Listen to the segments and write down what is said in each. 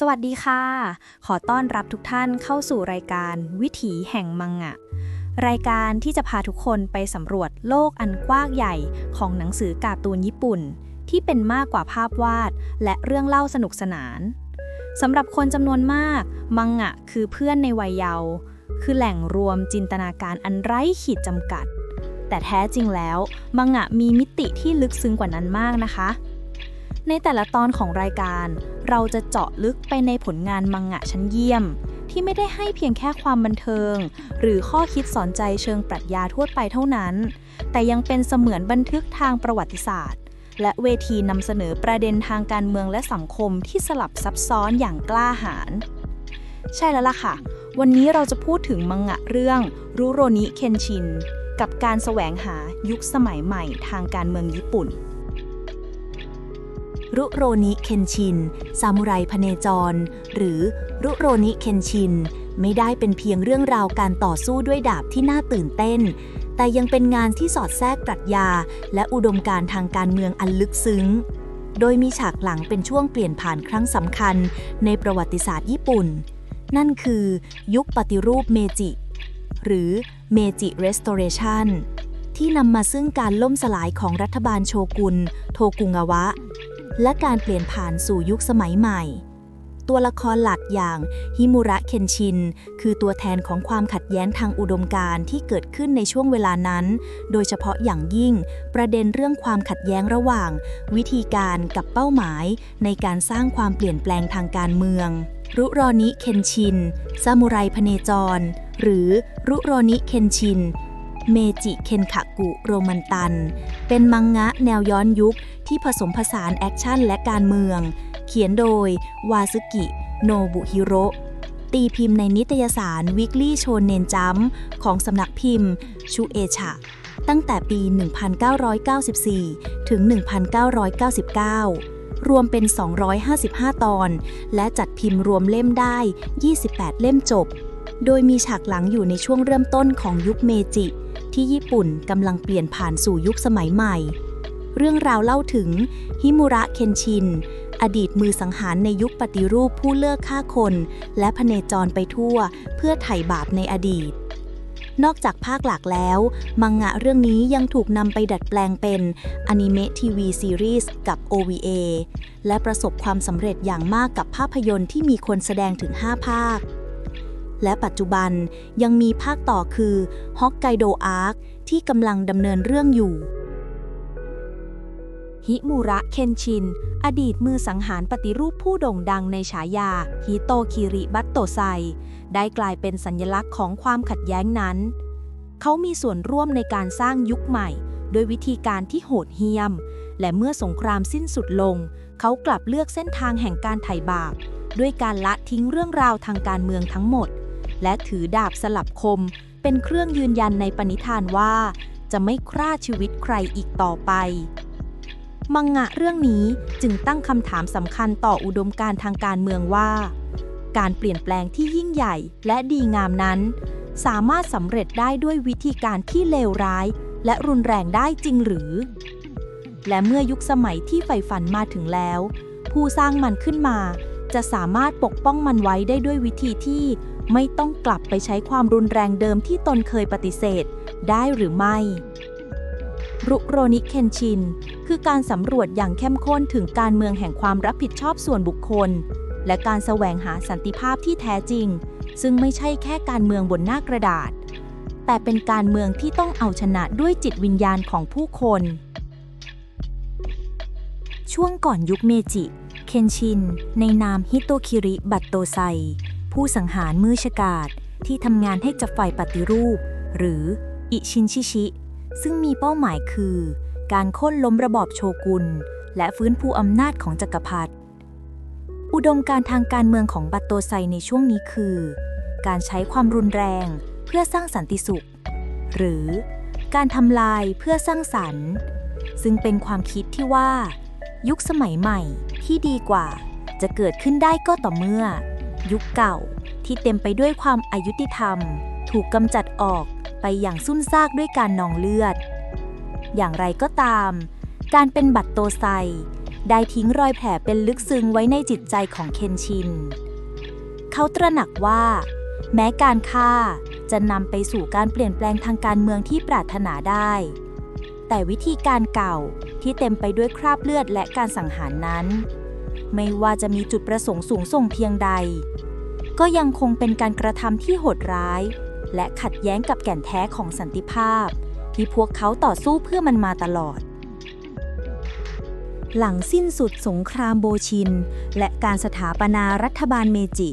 สวัสดีค่ะ ขอต้อนรับทุกท่านเข้าสู่รายการวิถีแห่งมังงะ รายการที่จะพาทุกคนไปสำรวจโลกอันกว้างใหญ่ของหนังสือการ์ตูนญี่ปุ่น ที่เป็นมากกว่าภาพวาด และเรื่องเล่าสนุกสนานสำหรับคนจำนวนมาก มังงะคือเพื่อนในวัยเยาว์คือแหล่งรวมจินตนาการอันไร้ขีดจำกัด แต่แท้จริงแล้ว มังงะมีมิติที่ลึกซึ้งกว่านั้นมากนะคะ ในแต่ละตอนของรายการ เราจะเจาะลึกไปในผลงานมังงะชั้นเยี่ยม ที่ไม่ได้ให้เพียงแค่ความบันเทิง หรือข้อคิดสอนใจเชิงปรัชญาทั่วไปเท่านั้น แต่ยังเป็นเสมือนบันทึกทางประวัติศาสตร์ และเวทีนำเสนอประเด็นทางการเมืองและสังคมที่สลับซับซ้อนอย่างกล้าหาญใช่แล้วล่ะค่ะ วันนี้เราจะพูดถึงมังงะเรื่องรุโรนิเคนชิน กับการแสวงหายุคสมัยใหม่ทางการเมืองญี่ปุ่น รุโรนิเคนชิน ซามูไรพเนจร หรือรุโรนิเคนชิน ไม่ได้เป็นเพียงเรื่องราวการต่อสู้ด้วยดาบที่น่าตื่นเต้น แต่ยังเป็นงานที่สอดแทรกปรัชญา และอุดมการทางการเมืองอันลึกซึ้ง โดยมีฉากหลังเป็นช่วงเปลี่ยนผ่านครั้งสำคัญในประวัติศาสตร์ญี่ปุ่น นั่นคือ ยุคปฏิรูปเมจิ หรือเมจิ Restoration ที่นำมาซึ่งการล่มสลายของรัฐบาลโชกุน โทกุงาวะ และการเปลี่ยนผ่านสู่ยุคสมัยใหม่ ตัวละครหลักอย่างฮิมุระเคนชิน คือตัวแทนของความขัดแย้งทางอุดมการณ์ที่เกิดขึ้นในช่วงเวลานั้น โดยเฉพาะอย่างยิ่ง ประเด็นเรื่องความขัดแย้งระหว่าง วิธีการกับเป้าหมาย ในการสร้างความเปลี่ยนแปลงทางการเมือง รุโรนิเคนชิน ซามูไรพเนจร หรือรุโรนิเคนชิน เมจิเคนคากุโรมันตัน เป็นมังงะแนวย้อนยุคที่ผสมผสานแอคชั่นและการเมือง เขียนโดยวาซึกิ โนบุฮิโร่ตีพิมพ์ในนิตยสาร Weekly Shonen Jump ของสำนักพิมพ์ ชูเอชะ ตั้งแต่ปี 1994 ถึง 1999 รวมเป็น 255 ตอน และจัดพิมพ์รวมเล่มได้ 28 เล่มจบ โดยมีฉากหลังอยู่ในช่วงเริ่มต้นของยุคเมจิ ที่ญี่ปุ่นกำลังเปลี่ยนผ่านสู่ยุคสมัยใหม่ เรื่องราวเล่าถึงฮิมุระเคนชิน อดีตมือสังหารในยุคปฏิรูปผู้เลิกฆ่าคน และพเนจรไปทั่วเพื่อไถ่บาปในอดีต นอกจากภาคหลักแล้ว มังงะเรื่องนี้ยังถูกนำไปดัดแปลงเป็นอนิเมะทีวีซีรีส์กับ OVA และประสบความสำเร็จอย่างมากกับภาพยนตร์ที่มีคนแสดงถึง 5 ภาค และปัจจุบันยังมีภาคต่อคือฮอกไกโดอาร์คที่กำลังดำเนินเรื่องอยู่ ฮิมูระเคนชิน อดีตมือสังหารปฏิรูปผู้โด่งดังในฉายาฮิโตคิริบัตโตไซ ได้กลายเป็นสัญลักษณ์ของความขัดแย้งนั้น เขามีส่วนร่วมในการสร้างยุคใหม่โดยวิธีการที่โหดเหี้ยม และเมื่อสงครามสิ้นสุดลง เขากลับเลือกเส้นทางแห่งการไถ่บาปด้วยการละทิ้งเรื่องราวทางการเมืองทั้งหมด และถือดาบสลับคม เป็นเครื่องยืนยันในปณิธานว่า จะไม่ฆ่าชีวิตใครอีกต่อไป มังงะเรื่องนี้จึงตั้งคำถามสำคัญต่ออุดมการทางการเมืองว่า การเปลี่ยนแปลงที่ยิ่งใหญ่และดีงามนั้น สามารถสำเร็จได้ด้วยวิธีการที่เลวร้าย และรุนแรงได้จริงหรือ และเมื่อยุคสมัยที่ใฝ่ฝันมาถึงแล้ว ผู้สร้างมันขึ้นมาจะสามารถปกป้องมันไว้ได้ด้วยวิธีที่ ไม่ต้องกลับไปใช้ความรุนแรงเดิมที่ตนเคยปฏิเสธ ได้หรือไม่รุโรนิเคนชิน คือการสำรวจอย่างเข้มข้นถึงการเมืองแห่งความรับผิดชอบส่วนบุคคล และการแสวงหาสันติภาพที่แท้จริง ซึ่งไม่ใช่แค่การเมืองบนหน้ากระดาษ แต่เป็นการเมืองที่ต้องเอาชนะด้วยจิตวิญญาณของผู้คน ช่วงก่อนยุคเมจิ เคนชิน ในนามฮิโตคิริ บัตโตไซ ผู้สังหารมือฉกาจที่ทำงานให้กับฝ่ายปฏิรูป หรืออิชินชิชิ ซึ่งมีเป้าหมายคือ การโค่นล้มระบอบโชกุน และฟื้นฟูอำนาจของจักรพรรดิอุดมการทางการเมืองของบัตโตไซในช่วงนี้คือ การใช้ความรุนแรงเพื่อสร้างสันติสุข หรือการทำลายเพื่อสร้างสรรค์ ซึ่งเป็นความคิดที่ว่า ยุคสมัยใหม่ที่ดีกว่า จะเกิดขึ้นได้ก็ต่อเมื่อ ยุคเก่า ที่เต็มไปด้วยความอายุติธรรม ถูกกำจัดออกไปอย่างสุ่นซากด้วยการนองเลือด อย่างไรก็ตาม การเป็นบัตรโตไซ ได้ทิ้งรอยแผลเป็นลึกซึ้งไว้ในจิตใจของเคนชิน เขาตระหนักว่า แม้การฆ่าจะนำไปสู่การเปลี่ยนแปลงทางการเมืองที่ปรารถนาได้ แต่วิธีการเก่าที่เต็มไปด้วยคราบเลือดและการสังหารนั้น ไม่ว่าจะมีจุดประสงค์สูงส่งเพียงใด ก็ยังคงเป็นการกระทำที่โหดร้าย และขัดแย้งกับแก่นแท้ของสันติภาพ ที่พวกเขาต่อสู้เพื่อมันมาตลอด หลังสิ้นสุดสงครามโบชิน และการสถาปนารัฐบาลเมจิ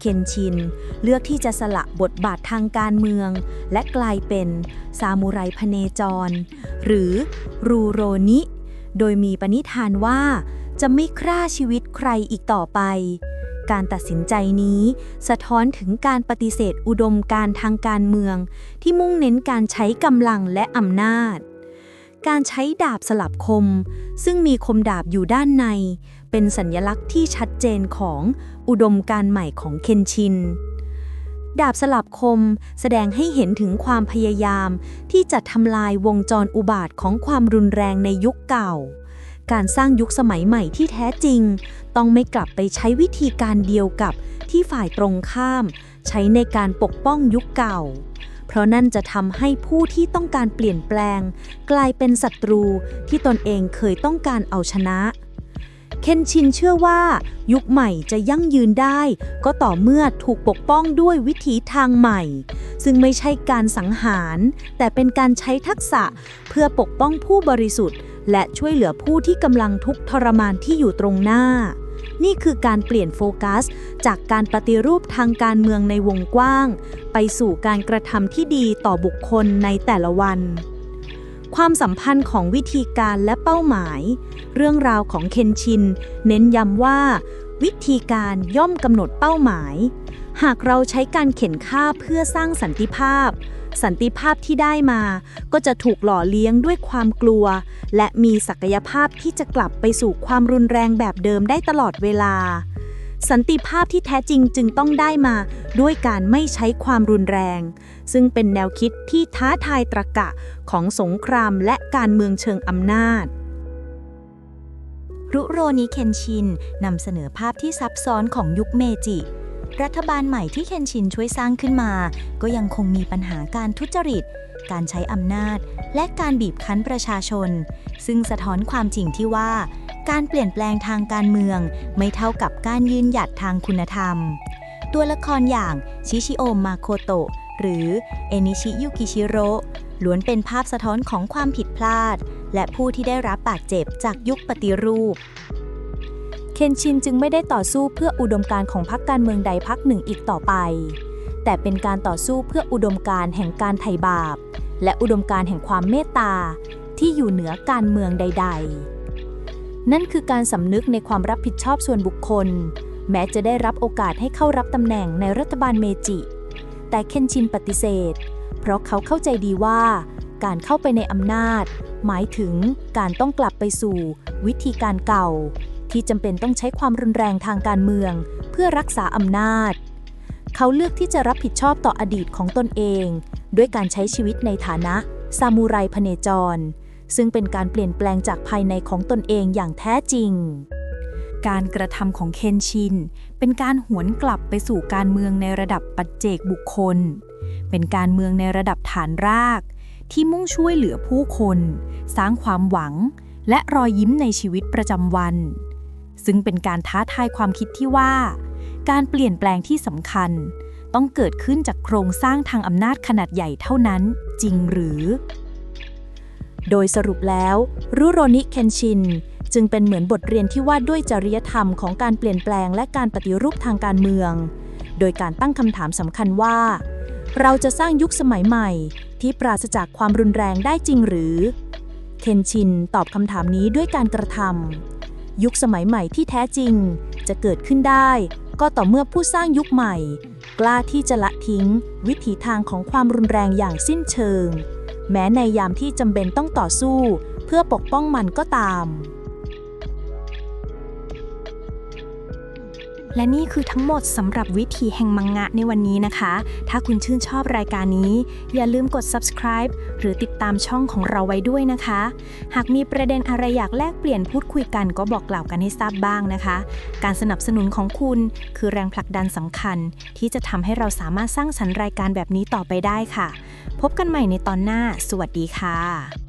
เคนชิน เลือกที่จะสละบทบาททางการเมือง และกลายเป็นซามูไรพเนจร หรือรูโรนิโดยมีปณิธานว่า จะไม่ฆ่าชีวิตใครอีกต่อไป การตัดสินใจนี้ สะท้อนถึงการปฏิเสธอุดมการทางการเมือง ที่มุ่งเน้นการใช้กำลังและอำนาจ การใช้ดาบสลับคม ซึ่งมีคมดาบอยู่ด้านใน เป็นสัญลักษณ์ที่ชัดเจนของอุดมการใหม่ของเคนชินดาบสลับคมแสดงให้เห็นถึงความพยายามที่จะทำลายวงจรอุบาทของความรุนแรงในยุคเก่า การสร้างยุคสมัยใหม่ที่แท้จริง ต้องไม่กลับไปใช้วิธีการเดียวกับที่ฝ่ายตรงข้าม ใช้ในการปกป้องยุคเก่า เพราะนั่นจะทำให้ผู้ที่ต้องการเปลี่ยนแปลง กลายเป็นศัตรูที่ตนเองเคยต้องการเอาชนะเคนชินเชื่อว่า ยุคใหม่จะยั่งยืนได้ ก็ต่อเมื่อถูกปกป้องด้วยวิถีทางใหม่ ซึ่งไม่ใช่การสังหาร แต่เป็นการใช้ทักษะเพื่อปกป้องผู้บริสุทธิ์ และช่วยเหลือผู้ที่กำลังทุกข์ทรมานที่อยู่ตรงหน้า นี่คือการเปลี่ยนโฟกัส จากการปฏิรูปทางการเมืองในวงกว้าง ไปสู่การกระทำที่ดีต่อบุคคลในแต่ละวัน ความสัมพันธ์ของวิธีการและเป้าหมาย เรื่องราวของเคนชิน เน้นย้ำว่า วิธีการย่อมกำหนดเป้าหมาย หากเราใช้การเข็นฆ่าเพื่อสร้างสันติภาพ สันติภาพที่ได้มา ก็จะถูกหล่อเลี้ยงด้วยความกลัว และมีศักยภาพที่จะกลับไปสู่ความรุนแรงแบบเดิมได้ตลอดเวลา สันติภาพที่แท้จริงจึงต้องได้มา ด้วยการไม่ใช้ความรุนแรง ซึ่งเป็นแนวคิดที่ท้าทายตรรกะของสงครามและการเมืองเชิงอำนาจรุโรนิเคนชินนำเสนอภาพที่ซับซ้อนของยุคเมจิ รัฐบาลใหม่ที่เคนชินช่วยสร้างขึ้นมา ก็ยังคงมีปัญหาการทุจริต การใช้อำนาจ และการบีบคั้นประชาชน ซึ่งสะท้อนความจริงที่ว่า การเปลี่ยนแปลงทางการเมือง ไม่เท่ากับการยืนหยัดทางคุณธรรม ตัวละครอย่างชิชิโอมาโคโตะหรือเอนิชิยุกิชิโร่ล้วนเป็นภาพสะท้อนของความผิดพลาด และผู้ที่ได้รับบาดเจ็บจากยุคปฏิรูป คนชินจึงไม่ได้ต่อสู้เพื่ออุดมการณ์ของพรรคการเมืองใดพรรคหนึ่งอีกต่อไป แต่เป็นการต่อสู้เพื่ออุดมการณ์แห่งการไถ่บาป และอุดมการณ์แห่งความเมตตา ที่อยู่เหนือการเมืองใด ๆ นั่นคือการสำนึกในความรับผิดชอบส่วนบุคคล แม้จะได้รับโอกาสให้เข้ารับตำแหน่งในรัฐบาลเมจิ แต่เคนชินปฏิเสธ เพราะเขาเข้าใจดีว่าการเข้าไปในอำนาจ หมายถึงการต้องกลับไปสู่ วิธีการเก่า ที่จำเป็นต้องใช้ความรุนแรงทางการเมือง เพื่อรักษาอำนาจ เขาเลือกที่จะรับผิดชอบต่ออดีตของตนเอง ด้วยการใช้ชีวิตในฐานะซามูไรพเนจร ซึ่งเป็นการเปลี่ยนแปลงจากภายในของตนเองอย่างแท้จริง การกระทำของเคนชิน เป็นการหวนกลับไปสู่การเมืองในระดับปัจเจกบุคคล เป็นการเมืองในระดับฐานราก ที่มุ่งช่วยเหลือผู้คน สร้างความหวังและรอยยิ้มในชีวิตประจำวัน ซึ่งเป็นการท้าทายความคิดที่ว่า การเปลี่ยนแปลงที่สำคัญ ต้องเกิดขึ้นจากโครงสร้างทางอำนาจขนาดใหญ่เท่านั้น จริงหรือ โดยสรุปแล้วรุโรนิเคนชินจึงเป็นเหมือนบทเรียนที่ว่าด้วยจริยธรรมของการเปลี่ยนแปลงและการปฏิรูปทางการเมือง โดยการตั้งคำถามสำคัญว่า เราจะสร้างยุคสมัยใหม่ ที่ปราศจากความรุนแรงได้จริงหรือ เคนชินตอบคำถามนี้ด้วยการกระทำ ยุคสมัยใหม่ที่แท้จริง จะเกิดขึ้นได้ ก็ต่อเมื่อผู้สร้างยุคใหม่ กล้าที่จะละทิ้ง วิถีทางของความรุนแรงอย่างสิ้นเชิง แม้ในยามที่จำเป็นต้องต่อสู้ เพื่อปกป้องมันก็ตาม และนี่คือทั้งหมดสำหรับวิธีแห่งมังงะในวันนี้นะคะ ถ้าคุณชื่นชอบรายการนี้ อย่าลืมกด subscribe หรือติดตามช่องของเราไว้ด้วยนะคะ หากมีประเด็นอะไรอยากแลกเปลี่ยนพูดคุยกันก็บอกกล่าวกันให้ทราบบ้างนะคะ การสนับสนุนของคุณคือแรงผลักดันสำคัญ ที่จะทำให้เราสามารถสร้างสรรค์รายการแบบนี้ต่อไปได้ค่ะ พบกันใหม่ในตอนหน้า สวัสดีค่ะ